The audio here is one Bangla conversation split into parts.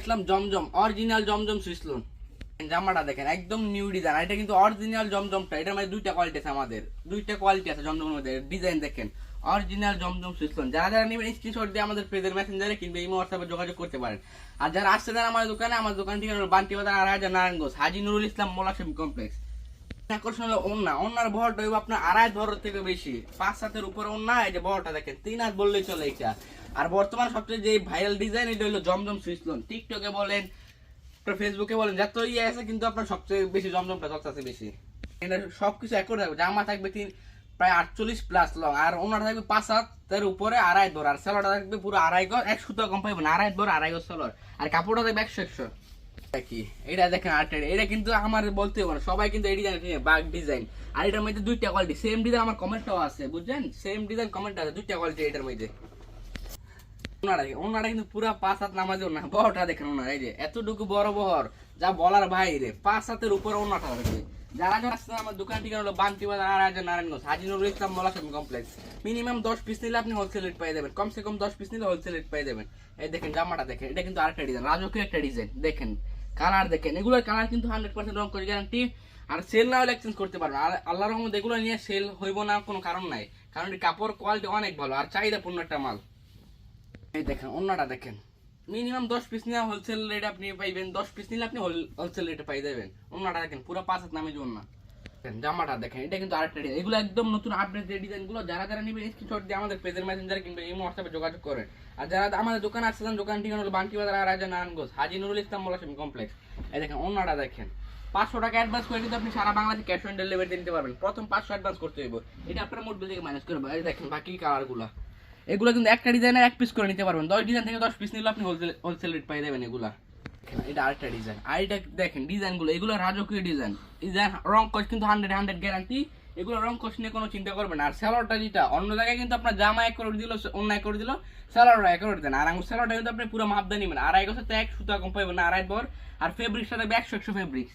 আসলাম জমজম অরিজিনাল জমজম সুইসলুন। জামাটা দেখেন, একদম নিউ ডিজাইন এটা কিন্তু অরিজিনাল জমজমটা, এটার মধ্যে দুইটা কোয়ালিটি আছে আমাদের। দুইটা কোয়ালিটি আছে জমজমের মধ্যে ডিজাইন দেখেন। অরিজিনাল জমজম সুইসলুন। যারা যারা নেবেন স্ক্রিনশট দিয়ে আমাদের পেজের মেসেঞ্জারে কিংবা ইমো হোয়াটসঅ্যাপে যোগাযোগ করতে পারেন। আর যারা আসছে যারা আমাদের দোকানে আমার দোকান থেকে বান্টি বাজার হাজার নারায়ণগঞ্জ, হাজি নুরুল ইসলাম মোলাসম কমপ্লেক্স। আকর্ষণ হইব আপনার আড়াই বহরের থেকে বেশি। পাঁচ হাতের এই যে বহরটা দেখেন, তিন হাত বললেই চলে আর বর্তমান সবচেয়ে যে ডিজাইন জমজম সুইসলন টিকটকে বলেন ফেসবুকে বলেন, যত ইয়ে আছে কিন্তু আপনার সবচেয়ে বেশি বেশি। থাকবে জামা থাকবে প্রায় আটচল্লিশ প্লাস লং আর ওনাটা থাকবে পাঁচ হাত তার উপরে আড়াই বর আর সেলোটা থাকবে পুরো আড়াই গজ, এক সুতো কম আড়াই বর আড়াই সেলোর আর কাপড়টা থাকবে একশো একশো। এটা দেখেন এটা কিন্তু আমার বলতে সবাই কিন্তু ডিজাইন আর এটার মধ্যে দুইটা কোয়ালিটি সেম ডিজাইন আমার কমেন্টটাও আছে, বুঝছেন? সেম ডিজাইন কমেন্ট আছে, দুইটা কোয়ালিটি এটার মধ্যে। ওনারা কিন্তু পুরা পাঁচ হাত নামাজে না, বড়টা দেখেন ওনারা, এই যে, এতটুকু বড় বহর, যা বলার বাইরে, পাঁচ হাতের উপরে ওনাটা থাকবে যারা যারা আসছেন আমার দোকান ঠিকানা হলো বান্তি বাজার আর নারায়ণগঞ্জ হাজি ইসলাম মলাসম কমপ্লেক্স মিনিমাম দশ পিস নিলে আপনি হোলসেল রেট পেয়ে যাবেন কমসে কম দশ পিস নিলে হোলসেল রেট পেয়ে যাবেন এই দেখেন জামাটা দেখেন, এটা কিন্তু আরেকটা ডিজাইন রাজকীয় একটা ডিজাইন দেখেন। কালার দেখেন, এগুলোর কালার কিন্তু হান্ড্রেড পার্সেন্ট রং করে গ্যারান্টি আর সেল না হলে এক্সচেঞ্জ করতে পারবেন। আর আল্লাহর রহমত এগুলো নিয়ে সেল হইব না, কোনো কারণ নাই। কারণ কাপড় কোয়ালিটি অনেক ভালো, আর চাহিদাপূর্ণ একটা মাল। এই দেখেন অন্যটা দেখেন। মিনিমাম দশ পিস নিয়ে হোলসেল রেট আপনি পাইবেন, দশ পিস নিলে আপনি হোলসেল রেটে পাই যাবেন। অন্যটা দেখেন পুরো পাঁচ হাত নামে না। জামাটা দেখেন, এটা কিন্তু আরেকটা ডিজাইন এগুলো একদম নতুন আপডেট যে ডিজাইনগুলো, যারা যারা নেবেন স্ক্রিনশট দিয়ে আমাদের পেজের মেসেঞ্জার কিংবা এই হোয়াটসঅ্যাপে যোগাযোগ করেন। আর যারা আমাদের দোকানে আসছেন দোকান ঠিকানা হলো বান্টি বাজার রাজা নারায়ণগঞ্জ, হাজি নুরুল ইসলাম মোলাসম কমপ্লেক্স এই দেখেন অন্যটা দেখেন, পাঁচশো টাকা অ্যাডভান্স করে কিন্তু আপনি সারা বাংলাদেশে ক্যাশ অন ডেলিভারি নিতে পারবেন। প্রথম পাঁচশো অ্যাডভান্স করতে হইব। এটা আপনার মোট বিল থেকে মাইনাস করব এই দেখেন, বাকি কালারগুলো এগুলো কিন্তু একটা ডিজাইনের এক পিস করে নিতে পারবেন। দশ ডিজাইন থেকে দশ পিস নিলে আপনি হোলসেল রেট পাই যাবেন এগুলা। এটা আরেকটা ডিজাইন আর এটা দেখেন ডিজাইনগুলো, এগুলো রাজকীয় ডিজাইন ডিজাইন রং কস কিন্তু হান্ড্রেড হান্ড্রেড গ্যারান্টি এগুলো রং কস নিয়ে কোনো চিন্তা করবেন আর স্যালোয়ারটা যেটা, অন্য জায়গায় কিন্তু আপনার জামা এক করে দিল অন্য এক করে দিল স্যালোয়ারটা এক করে দেন। আর আঙুর স্যালোয়ারটা কিন্তু আপনি পুরো মাপ দিয়ে নেবেন। আড়াই বছর তো এক সুতা কম পাইবেন আড়াই বর। আর ফেব্রিক্স সাথে একশো একশো ফেব্রিক্স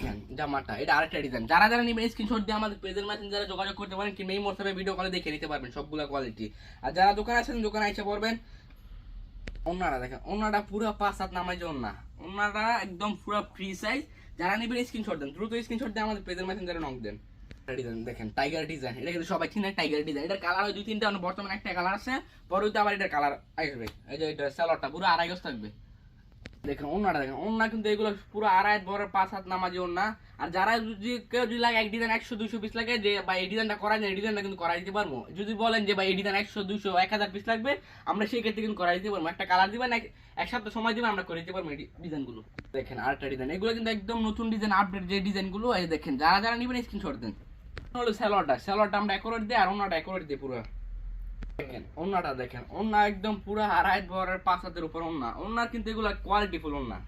জামাটা, এটা আরেকটা ডিজাইন যারা যারা নেবেন স্ক্রিনশট দিয়ে আমাদের পেজের মাধ্যমে যারা যোগাযোগ করতে পারেন, কিংবা এই হোয়াটসঅ্যাপে ভিডিও কলে দেখে নিতে পারবেন সবগুলো কোয়ালিটি আর যারা দোকানে আছেন, দোকানে এসে পড়বেন, ওনারা দেখেন, ওনারা পুরো পাঁচ হাত নামাই যে ওনা। ওনারা একদম পুরো ফ্রি সাইজ যারা নেবেন স্ক্রিনশট দেন, দ্রুত স্ক্রিনশট দিয়ে আমাদের পেজের মাধ্যমে যারা নক দেন। ডিজাইন দেখেন টাইগার ডিজাইন এটা কিন্তু সবাই চিনে টাইগার ডিজাইন এটার কালার দুই, তিনটা মানে বর্তমানে একটা কালার আছে পরে আবার এটার কালার আসবে। এই যে, এটা স্যালাডটা পুরো আড়াই থাকবে। দেখেন ওনাটা দেখেন ওনা কিন্তু এগুলো পুরো আড়াই বড় পাঁচ হাত নামাজি ওনা আর যারা যদি কেউ যদি লাগে এক ডিজাইন একশো, দুইশো পিস লাগে, যে বা এই ডিজাইনটা করা যায়, এই ডিজাইনটা কিন্তু করা দিতে পারব। যদি বলেন যে ভাই এই ডিজাইন একশো, দুইশো, এক হাজার পিস লাগবে, আমরা সেই ক্ষেত্রে কিন্তু করা দিতে পারব। একটা কালার দিবেন, এক সপ্তাহ সময় দিবেন, আমরা করে দিতে পারব এই ডিজাইনগুলো। দেখেন, আরেকটা ডিজাইন এগুলো কিন্তু একদম নতুন ডিজাইন আপডেট যে ডিজাইনগুলো, এই দেখেন, যারা যারা নেবেন স্ক্রিনশট দেন। হলো স্যালোয়ারটা স্যালোয়ারটা আমরা অ্যাকোরেট দিই, আর ওনাটা অ্যাকোরেট দিই পুরো। দেখেন ওন্নাটা দেখেন। ওন্না একদম পুরো আড়াই বরের পাঁচ হাতের উপর ওন্না। ওন্নার কিন্তু এগুলো কোয়ালিটি ফুল ওন্না।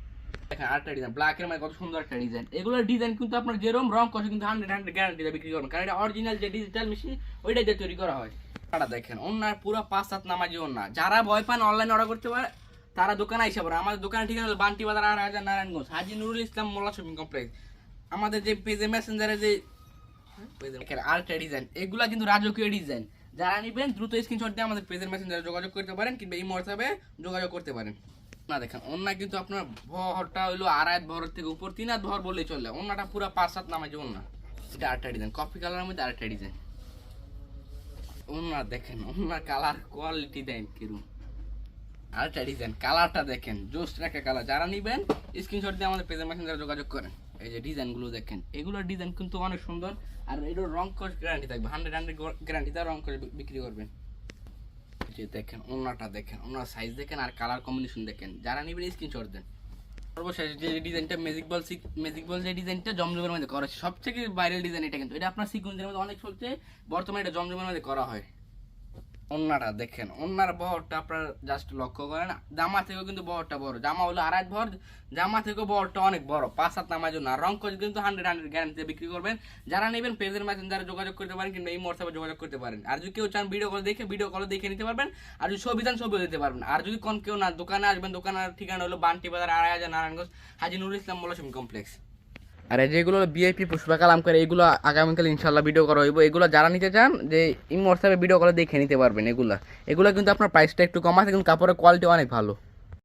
দেখেন আরেকটা ডিজাইন ব্ল্যাকের মধ্যে কত সুন্দর একটা ডিজাইন এগুলোর ডিজাইন কিন্তু আপনার যেরকম রং কষে কিন্তু হান্ড্রেড হান্ড্রেড গ্যারান্টি বিক্রি করবেন কারণ এটা অরিজিনাল যে ডিজিটাল মেশিন ওইটা দিয়ে তৈরি করা হয়। এটা দেখেন ওন্নার পুরো পাঁচ হাত নামাজি ওন্না। যারা ভয় পান অনলাইনে অর্ডার করতে পারে তারা দোকানে আইসা পারে আমাদের দোকানের ঠিকানা হলো বান্টি বাজার আর হাজার Narayanganj. Haji Nurul Islam Molla shopping complex. আমাদের যে পেজে মেসেঞ্জারে যে আরেকটা ডিজাইন এগুলা কিন্তু রাজকীয় ডিজাইন যারা নিবেন, দ্রুত স্ক্রিনশট দিয়ে আমাদের পেজের মেসেঞ্জারে যোগাযোগ করতে পারেন কিংবা এই হোয়াটসঅ্যাপে যোগাযোগ করতে পারেন। না, দেখেন অন্য কিন্তু আপনার ভরটা হইল আড়াই ভর থেকে উপর তিন হাত ভর বললেই চলে। অন্যটা পুরো পাঁচ, সাত নামে যে অন্য এটা আরেকটা ডিজাইন কফি কালারের মধ্যে আরেকটা ডিজাইন অন্য দেখেন, অন্য কালার কোয়ালিটি দেন কিরম। আরেকটা ডিজাইন কালারটা দেখেন জোস্ট একটা কালার যারা নিবেন স্ক্রিনশট দিয়ে আমাদের পেজের মেসেঞ্জারে যোগাযোগ করেন। এই যে ডিজাইনগুলো দেখেন এগুলোর ডিজাইন কিন্তু অনেক সুন্দর, আর এটার রং কস গ্যারান্টি থাকবে হান্ড্রেড হান্ড্রেড তার রং করে বিক্রি করবেন। যে দেখেন, ওনাটা দেখেন, ওনার সাইজ দেখেন আর কালার কম্বিনেশন দেখেন, যারা নেবেন স্ক্রিনশট দেন। সর্বশেষ যে ডিজাইনটা ম্যাজিক বল ম্যাজিক বল যে ডিজাইনটা জমজমের মধ্যে করা হয়েছে, সবথেকে ভাইরাল ডিজাইন এটা কিন্তু। এটা আপনার সিকুয়েন্সের মধ্যে অনেক চলছে বর্তমানে এটা জমজমের মধ্যে করা হয়। অন্যটা দেখেন, অন্যার বহরটা আপনার জাস্ট লক্ষ্য করেন, জামা থেকেও কিন্তু বহরটা বড়। জামা হলো আড়াই ভর জামা থেকেও বহরটা অনেক বড়, পাঁচ সাত নামার জন্য। আর রং কোচ কিন্তু হান্ড্রেড হান্ড্রেড গ্যারান্টিতে বিক্রি করবেন। যারা নেবেন পেজের মাধ্যমে যারা যোগাযোগ করতে পারেন কিংবা এই হোয়াটসঅ্যাপে যোগাযোগ করতে পারেন। আর যদি কেউ চান ভিডিও কল দেখে ভিডিও কল দেখে নিতে পারবেন। আর যদি ছবি চান, ছবিও দিতে পারবেন। আর যদি কোন কেউ না, দোকানে আসবেন, দোকানের ঠিকানা হলো বান্টি বাজার, আড়াই হাজার নারায়ণগঞ্জ, হাজি নুরুল ইসলাম মৌলাসম কমপ্লেক্স। আর যেগুলো বিআইপি পুষ্পা কালাম করে, এগুলো আগামীকাল ইনশাল্লাহ ভিডিও করা হইব। এগুলো যারা নিতে চান, যে ইম হোয়াটসঅ্যাপে ভিডিও করে দেখে নিতে পারবেন এগুলো। এগুলো কিন্তু আপনার প্রাইসটা একটু কম আছে, কিন্তু কাপড়ের কোয়ালিটি অনেক ভালো।